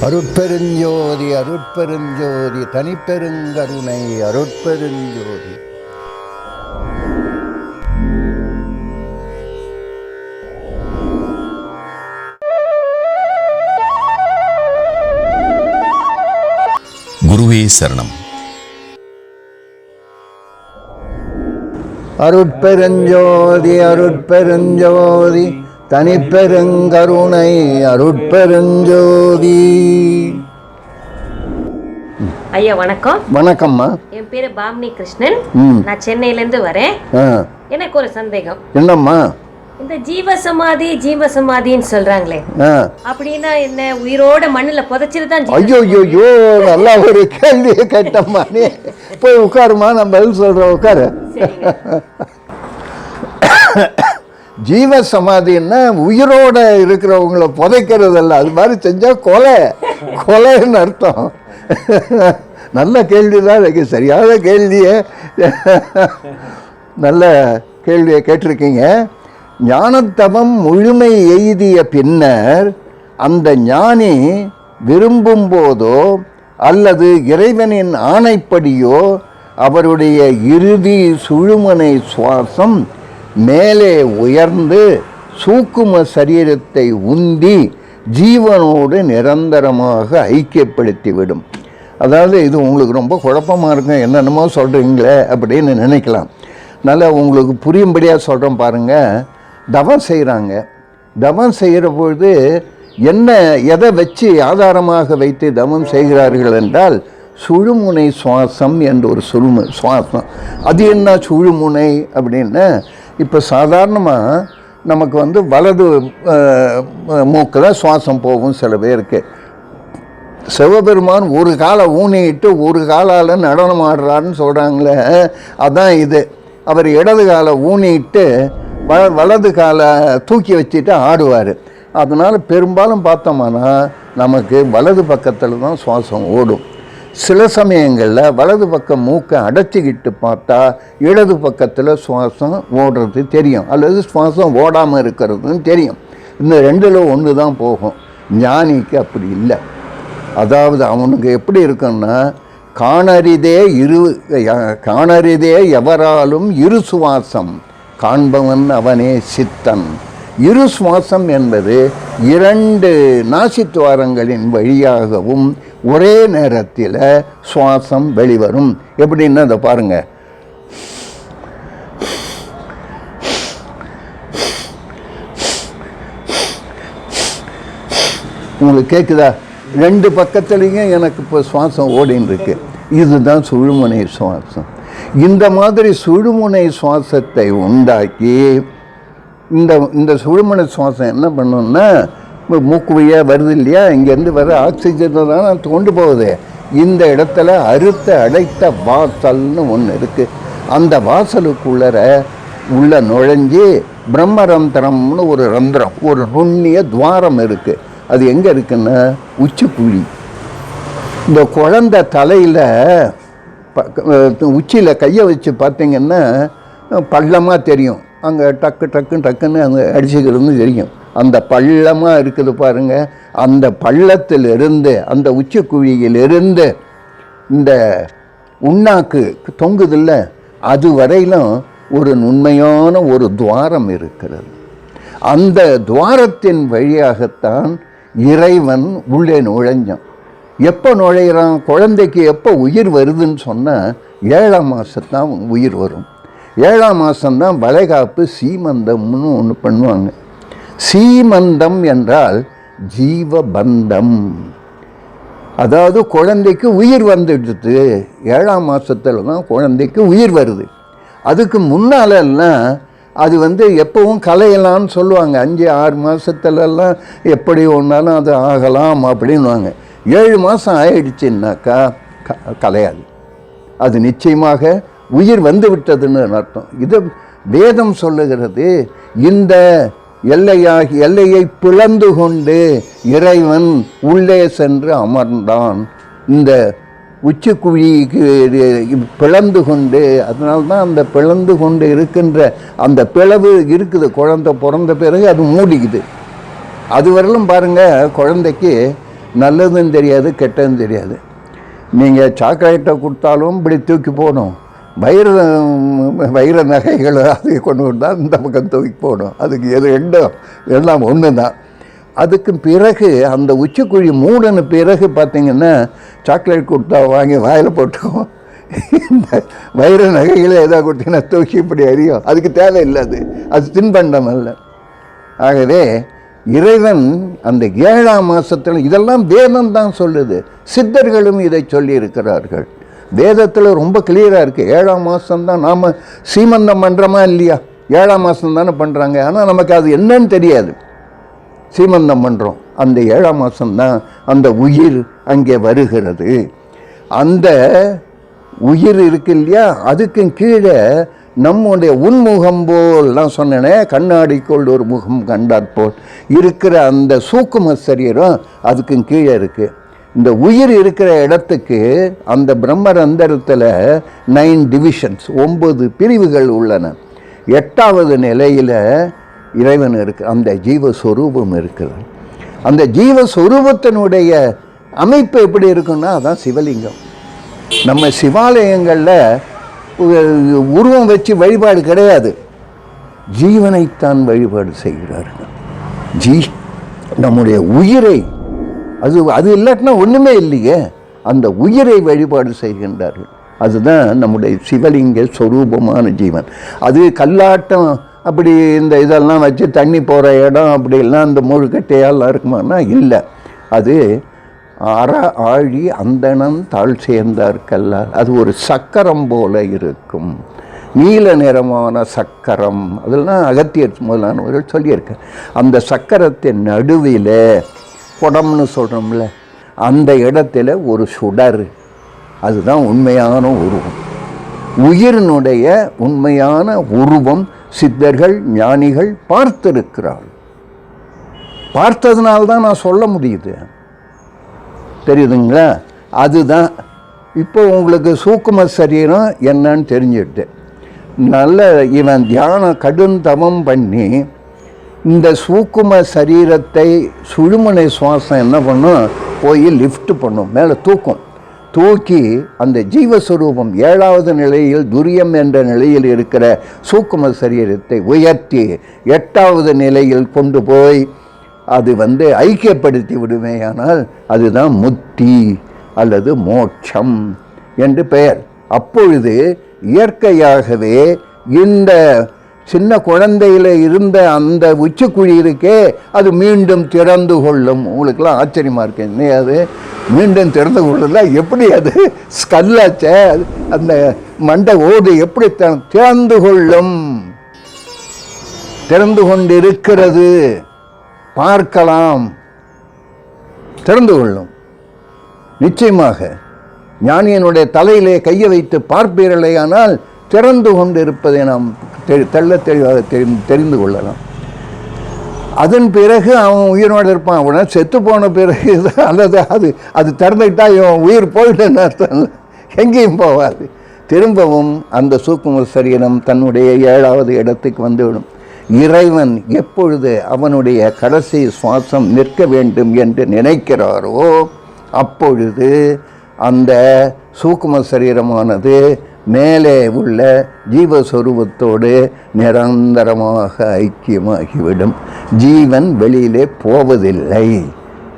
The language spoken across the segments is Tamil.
அருட்பெருஞ்சோதி அருட்பெருஞ்சோதி தனிப்பெருங்கருணை அருட்பெருஞ்சோதி. குருவே சரணம். அருட்பெருஞ்சோதி அருட்பெருஞ்சோதி. தனிப்பெருங்கருணை அருட்பெருஞ்சோதி. ஐயா வணக்கம். வணக்கம்மா. என் பேரு பாமினி கிருஷ்ணன். நான் சென்னையில இருந்து வரேன் எனக்கு ஒரு சந்தேகம். என்னம்மா? இந்த ஜீவ சமாதி ஜீவ சமாதின்னு சொல்றாங்களே அப்படின்னா என்ன உயிரோட மண்ணுல புதைச்சிட்டு தான் ஐயோ ஐயோ ஐயோ நல்லா ஒரு கேள்வியை கேட்டம்மா நீ. போய் உட்காருமா நான் பதில் சொல்கிறேன் உட்காரு. ஜீவ சமாதின்னா உயிரோட இருக்கிறவங்கள புதைக்கிறதல்ல. அது மாதிரி செஞ்சால் கொலை. கொலைன்னு அர்த்தம். நல்ல கேள்வி தான் எனக்கு சரியான கேள்வியே நல்ல கேள்வியை கேட்டிருக்கீங்க. ஞானத்தவம் முழுமை எய்திய பின்னர் அந்த ஞானி விரும்பும் போதோ அல்லது இறைவனின் ஆணைப்படியோ அவருடைய இறுதி சுழுமனை சுவாசம் மேலே உயர்ந்து சூக்கும சரீரத்தை உந்தி ஜீவனோடு நிரந்தரமாக ஐக்கியப்படுத்திவிடும். அதாவது இது உங்களுக்கு ரொம்ப குழப்பமாக இருக்கும். என்னென்னமோ சொல்கிறீங்களே அப்படின்னு நினைக்கலாம். நல்லா உங்களுக்கு புரியும்படியாக சொல்கிறோம் பாருங்கள் தவம் செய்கிறாங்க தவம் செய்கிற பொழுது என்ன எதை வச்சு ஆதாரமாக வைத்து தவம் செய்கிறார்கள் என்றால் சுழுமுனை சுவாசம் என்ற ஒரு சுழுமு சுவாசம். அது என்ன சுழுமுனை அப்படின்னா இப்போ சாதாரணமாக நமக்கு வந்து வலது மூக்கில் சுவாசம் போகும் சில பேருக்கு சிவபெருமான் ஒரு காலை ஊனிட்டு ஒரு காலால் நடனம் ஆடுறாருன்னு சொல்கிறாங்களே அதான் இது. அவர் இடது காலை ஊனிட்டு வ வலது காலை தூக்கி வச்சுட்டு ஆடுவார். அதனால் பெரும்பாலும் பார்த்தோம்னா நமக்கு வலது பக்கத்தில் தான் சுவாசம் ஓடும். சில சமயங்களில் வலது பக்கம் மூக்கை அடைச்சிக்கிட்டு பார்த்தா இடது பக்கத்தில் சுவாசம் ஓடுறது தெரியும். அல்லது சுவாசம் ஓடாமல் இருக்கிறதுன்னு தெரியும். இந்த ரெண்டில் ஒன்று தான் போகும். ஞானிக்கு அப்படி இல்லை. அதாவது அவனுக்கு எப்படி இருக்குன்னா காணறிதே இரு காணறிதே எவராலும் இரு சுவாசம் காண்பவன் அவனே சித்தன். இரு சுவாசம் என்பது இரண்டு நாசித்துவாரங்களின் வழியாகவும் ஒரே நேரத்தில் சுவாசம் வெளிவரும். எப்படின்னு அதை பாருங்க. உங்களுக்கு கேட்குதா ரெண்டு பக்கத்துலேயும் எனக்கு இப்போ சுவாசம் ஓடின்னு இருக்கு இதுதான் சுழுமுனை சுவாசம். இந்த மாதிரி சுழுமுனை சுவாசத்தை உண்டாக்கி இந்த இந்த சுழுமண சுவாசம் என்ன பண்ணும்னா மூக்கு வழியாக வருது இல்லையா? இங்கேருந்து வர ஆக்சிஜனை தான் கொண்டு போகுது. இந்த இடத்துல அறுத்த அடைத்த வாசல்னு ஒன்று இருக்குது அந்த வாசலுக்குள்ளர உள்ளே நுழைஞ்சி பிரம்மரந்திரம்னு ஒரு ரந்திரம் ஒரு நுண்ணிய துவாரம் இருக்குது அது எங்கே இருக்குன்னா உச்சிக்குழி இந்த குழந்தை தலையில் உச்சியில் கையை வச்சு பார்த்தீங்கன்னா பள்ளமாக தெரியும். அங்கே டக்கு டக்கு டக்குன்னு அங்கே அடிச்சுக்கிறது தெரியும் அந்த பள்ளமாக இருக்குது பாருங்கள் அந்த பள்ளத்திலிருந்து அந்த உச்சக்குழியிலிருந்து இந்த உண்ணாக்கு தொங்குதில்ல அது வரையிலும் ஒரு நுண்மையான ஒரு துவாரம் இருக்கிறது. அந்த துவாரத்தின் வழியாகத்தான் இறைவன் உள்ளே நுழைஞ்சான். எப்போ நுழையிறான்? குழந்தைக்கு எப்போ உயிர் வருதுன்னு சொன்னால் ஏழாம் மாதத்தான் உயிர் வரும். ஏழாம் மாதம்தான் வளைகாப்பு சீமந்தம்னு ஒன்று பண்ணுவாங்க. சீமந்தம் என்றால் ஜீவபந்தம். அதாவது குழந்தைக்கு உயிர் வந்துடுது. ஏழாம் மாதத்தில் தான் குழந்தைக்கு உயிர் வருது. அதுக்கு முன்னாலெல்லாம் அது வந்து எப்பவும் கலையலாம்னு சொல்லுவாங்க. அஞ்சு ஆறு மாதத்துலலாம் எப்படி ஒன்றாலும் அது ஆகலாம் அப்படின்வாங்க ஏழு மாதம் ஆயிடுச்சுன்னாக்கா க கலையாது அது நிச்சயமாக உயிர் வந்து விட்டதுன்னு அர்த்தம். இது வேதம் சொல்லுகிறது இந்த எல்லையாகி எல்லையை பிளந்து கொண்டு இறைவன் உள்ளே சென்று அமர்ந்தான். இந்த உச்சிக்குழிக்கு பிளந்து கொண்டு அதனால்தான் அந்த பிளந்து கொண்டு இருக்கின்ற அந்த பிளவு இருக்குது. குழந்தை பிறந்த பிறகு அது மூடிக்குது. அது வரலும் பாருங்கள் குழந்தைக்கு நல்லதும் தெரியாது கெட்டதும் தெரியாது. நீங்கள் சாக்லேட்டை கொடுத்தாலும் இப்படி தூக்கி போகணும் வைர வைர நகைகளை அதை கொண்டு வந்தால் இந்த பக்கம் தூக்கி போகணும். அதுக்கு எது ரெண்டும் எல்லாம் ஒன்று தான் அதுக்கு பிறகு அந்த உச்சிக்குழி மூடன பிறகு பார்த்திங்கன்னா சாக்லேட் கொடுத்தா வாங்கி வாயில் போட்டோம். இந்த வைர நகைகளை ஏதாவது கொடுத்தீங்கன்னா தூக்கி இப்படி அறியும் அதுக்கு தேவையில்லை அது. அது தின்பண்டம் அல்ல. ஆகவே இறைவன் அந்த ஏழாம் மாதத்தில் இதெல்லாம் வேதம் தான் சொல்லுது. சித்தர்களும் இதை சொல்லியிருக்கிறார்கள். வேதத்தில் ரொம்ப கிளியராக இருக்குது ஏழாம் மாதம் தான் நாம் சீமந்தம் பண்ணுறோமா இல்லையா? ஏழாம் மாதம் தானே பண்ணுறாங்க ஆனால் நமக்கு அது என்னன்னு தெரியாது. சீமந்தம் பண்ணுறோம் அந்த ஏழாம் மாதம்தான் அந்த உயிர் அங்கே வருகிறது. அந்த உயிர் இருக்கு இல்லையா? அதுக்கும் கீழே நம்முடைய உன்முகம் போல் நான் சொன்னேனே கண்ணாடிக்குள் ஒரு முகம் கண்டாற்போல் இருக்கிற அந்த சூக்கும சரீரம் அதுக்கும் கீழே இருக்குது இந்த உயிர் இருக்கிற இடத்துக்கு அந்த பிரம்மரந்தரத்தில் நைன் டிவிஷன்ஸ் ஒம்பது பிரிவுகள் உள்ளன. எட்டாவது நிலையில் இறைவன் இருக்கு அந்த ஜீவஸ்வரூபம் இருக்குது. அந்த ஜீவஸ்வரூபத்தினுடைய அமைப்பு எப்படி இருக்குன்னா அதான் சிவலிங்கம். நம்ம சிவாலயங்களில் உருவம் வச்சு வழிபாடு கிடையாது. ஜீவனைத்தான் வழிபாடு செய்கிறார்கள். ஜீ நம்முடைய உயிரை அது அது இல்லாட்டினா ஒன்றுமே இல்லையே. அந்த உயிரை வழிபாடு செய்கின்றார்கள். அதுதான் நம்முடைய சிவலிங்க சொரூபமான ஜீவன். அது கல்லாட்டம் அப்படி இந்த இதெல்லாம் வச்சு தண்ணி போகிற இடம் அப்படிலாம் அந்த முழுக்கட்டையாலாம் இருக்குமானா இல்லை. அது அற ஆழி அந்தணம் தாழ் சேர்ந்தார்கல்ல அது ஒரு சக்கரம் போல இருக்கும். நீல நிறமான சக்கரம். அதெல்லாம் அகத்தியர் முதலானவர்கள் சொல்லியிருக்கேன் அந்த சக்கரத்தின் நடுவில் குடம்னு சொல்கிறோம்ல அந்த இடத்துல ஒரு சுடர். அதுதான் உண்மையான உருவம். உயிரினுடைய உண்மையான உருவம் சித்தர்கள் ஞானிகள் பார்த்திருக்கிறார்கள் பார்த்ததுனால்தான் நான் சொல்ல முடியுது. தெரியுதுங்களா? அதுதான். இப்போ உங்களுக்கு சூக்கும சரீரம் என்னன்னு தெரிஞ்சுட்டு நல்ல இவன் தியானம் கடும் தவம் பண்ணி இந்த சூக்கும சரீரத்தை சுழுமனை சுவாசம் என்ன பண்ணும்? போய் லிஃப்ட் பண்ணும் மேலே தூக்கும். தூக்கி அந்த ஜீவஸ்வரூபம் ஏழாவது நிலையில் துரியம் என்ற நிலையில் இருக்கிற சூக்கும சரீரத்தை உயர்த்தி எட்டாவது நிலையில் கொண்டு போய் அது வந்து ஐக்கியப்படுத்தி விடுமேயானால் அதுதான் முத்தி அல்லது மோட்சம் என்று பெயர். அப்பொழுது இயற்கையாகவே இந்த சின்ன குழந்தையில இருந்த அந்த உச்சிக்குழி இருக்கே அது மீண்டும் திறந்து கொள்ளும். உங்களுக்கெல்லாம் ஆச்சரியமா இருக்கு. என்ன அது? மீண்டும் திறந்து கொள்ளல எப்படி அது? ஸ்கல்லாச்ச அந்த மண்டை ஓடு எப்படி திறந்து கொள்ளும்? திறந்து கொண்டிருக்கிறது. பார்க்கலாம். திறந்து கொள்ளும். நிச்சயமாக ஞானியனுடைய தலையிலே கையை வைத்து பார்ப்பீர்களே ஆனால் திறந்து கொண்டிருப்பதை நாம் தெள்ள தெளிவாக தெரிந்து தெரிந்து கொள்ளலாம். அதன் பிறகு அவன் உயிரோடு இருப்பான். உடனே செத்து போன பிறகு அல்லது அது அது திறந்துக்கிட்டா இவன் உயிர் போயிடுன்னு அர்த்தம் எங்கேயும் போகாது. திரும்பவும் அந்த சூக்கும சரீரம் தன்னுடைய ஏழாவது இடத்துக்கு வந்துவிடும். இறைவன் எப்பொழுது அவனுடைய கடைசி சுவாசம் நிற்க வேண்டும் என்று நினைக்கிறாரோ அப்பொழுது அந்த சூக்கும சரீரமானது மேலே உள்ள ஜீவஸ்வரூபத்தோடு நிரந்தரமாக ஐக்கியமாகிவிடும். ஜீவன் வெளியிலே போவதில்லை.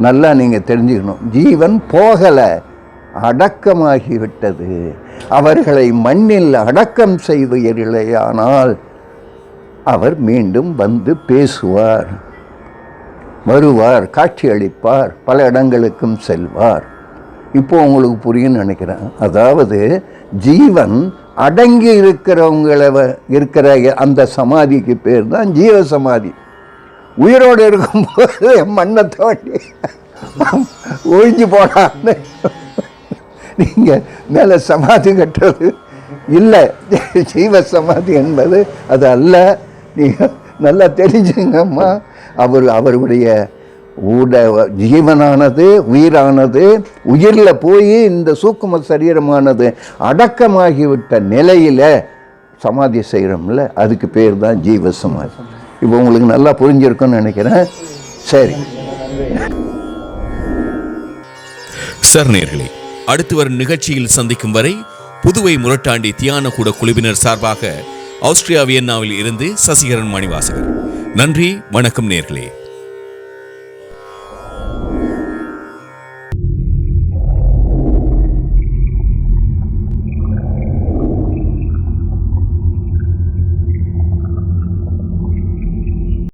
நல்லா நீங்கள் தெரிஞ்சுக்கணும். ஜீவன் போகலை அடக்கமாகிவிட்டது. அவர்களை மண்ணில் அடக்கம் செய்வீர்களேயானால் அவர் மீண்டும் வந்து பேசுவார் வருவார் காட்சியளிப்பார் பல இடங்களுக்கும் செல்வார். இப்போ உங்களுக்கு புரியும்னு நினைக்கிறேன். அதாவது ஜீவன் அடங்கி இருக்கிறவங்கள இருக்கிற அந்த சமாதிக்கு பேர் தான் ஜீவ சமாதி உயிரோடு இருக்கும்போது மண்ணை தோண்டி ஒழிஞ்சு போனான்னு. நீங்கள் மேலே சமாதி கட்டுறது இல்லை. ஜீவ சமாதி என்பது அது அல்ல. நீங்கள் நல்லா தெரிஞ்சுங்கம்மா. அவர் அவருடைய உட ஜீவனானது உயிரானது உயிரில் போய் இந்த சூக்கும சரீரமானது அடக்கமாகிவிட்ட நிலையில் சமாதி செய்கிறோம்ல அதுக்கு பேர் தான் ஜீவ சமாதி இப்போ உங்களுக்கு நல்லா புரிஞ்சிருக்கும்னு நினைக்கிறேன். சரி. சார் நேர்களே அடுத்து வரும் நிகழ்ச்சியில் சந்திக்கும் வரை புதுவை முரட்டாண்டி தியான கூட குழுவினர் சார்பாக ஆஸ்திரியா வியன்னாவில் இருந்து சசிகரன் மணிவாசகர். நன்றி வணக்கம் நேர்களே.